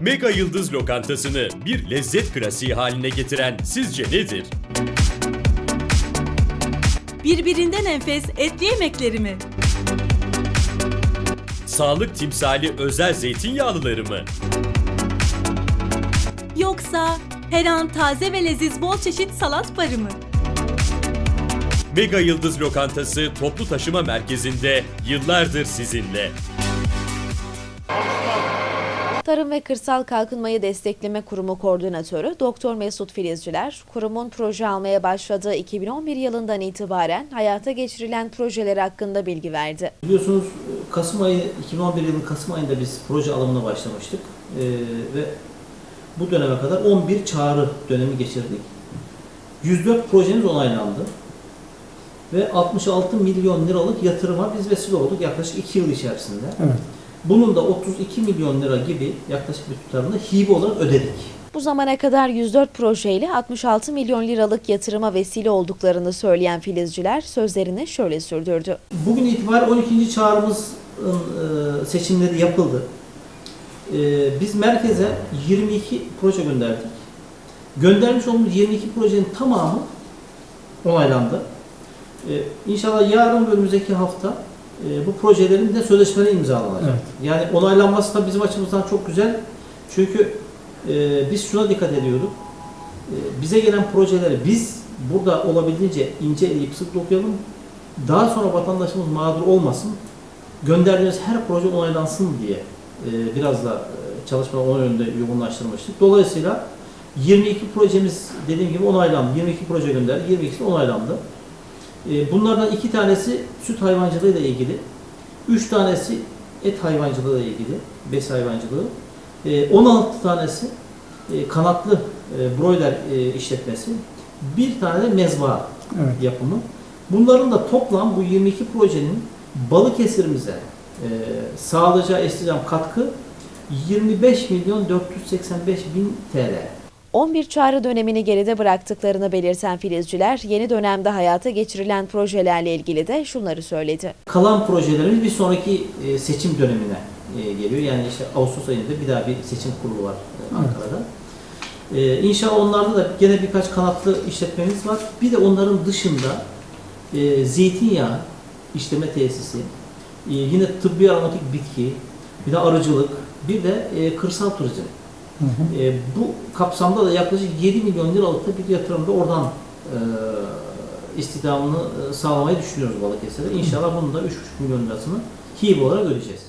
Mega Yıldız Lokantası'nı bir lezzet klasiği haline getiren sizce nedir? Birbirinden enfes etli yemekleri mi? Sağlık timsali özel zeytinyağlıları mı? Yoksa her an taze ve leziz bol çeşit salat barı mı? Mega Yıldız Lokantası toplu taşıma merkezinde yıllardır sizinle. Tarım ve Kırsal Kalkınmayı Destekleme Kurumu Koordinatörü Doktor Mesut Filizciler, kurumun proje almaya başladığı 2011 yılından itibaren hayata geçirilen projeler hakkında bilgi verdi. Biliyorsunuz Kasım ayı 2011 yılının Kasım ayında biz proje alımına başlamıştık Ee, ve bu döneme kadar 11 çağrı dönemi geçirdik. 104 projemiz onaylandı ve 66 milyon liralık yatırıma biz vesile olduk yaklaşık 2 yıl içerisinde. Bunun da 32 milyon lira gibi yaklaşık bir tutarını hibe olarak ödedik. Bu zamana kadar 104 projeyle 66 milyon liralık yatırıma vesile olduklarını söyleyen Filizciler sözlerini şöyle sürdürdü. Bugün itibariyle 12. çağrımızın e, seçimleri yapıldı. E, Biz merkeze 22 proje gönderdik. Göndermiş olduğumuz 22 projenin tamamı onaylandı. E, İnşallah yarın ve önümüzdeki hafta e, bu projelerin de sözleşmeleri imzalanacak. Yani onaylanması da bizim açımızdan çok güzel. Çünkü e, biz şuna dikkat ediyorduk. E, bize gelen projeleri biz burada olabildiğince ince eleyip sık dokuyalım. Daha sonra vatandaşımız mağdur olmasın. Gönderdiğimiz her proje onaylansın diye e, biraz da e, çalışma onun yönünde yoğunlaştırmıştık. Dolayısıyla 22 projemiz dediğim gibi onaylandı. 22 proje gönderdik. 22'si onaylandı. E, bunlardan iki tanesi süt hayvancılığı ile ilgili. Üç tanesi et hayvancılığı ile ilgili. Bes hayvancılığı. E, 16 tanesi e, kanatlı e, broiler e, işletmesi. Bir tane de mezba yapımı. Bunların da toplam bu 22 projenin Balıkesir'imize e, sağlayacağı estireceğim katkı 25 milyon 485 bin TL. 11 çağrı dönemini geride bıraktıklarını belirten Filizciler, yeni dönemde hayata geçirilen projelerle ilgili de şunları söyledi. Kalan projelerimiz bir sonraki e, seçim dönemine e, geliyor. Yani işte Ağustos ayında bir daha bir seçim kurulu var e, Ankara'da. E, İnşallah onlarda da gene birkaç kanatlı işletmemiz var. Bir de onların dışında zeytinyağı işleme tesisi, yine tıbbi aromatik bitki, bir de arıcılık, bir de kırsal turizm. E, bu kapsamda da yaklaşık 7 milyon liralık bir yatırım da oradan e, istihdamını e, sağlamayı düşünüyoruz Balıkesir'e. İnşallah bunun da 3,5 milyon lirasını hibe olarak ödeyeceğiz.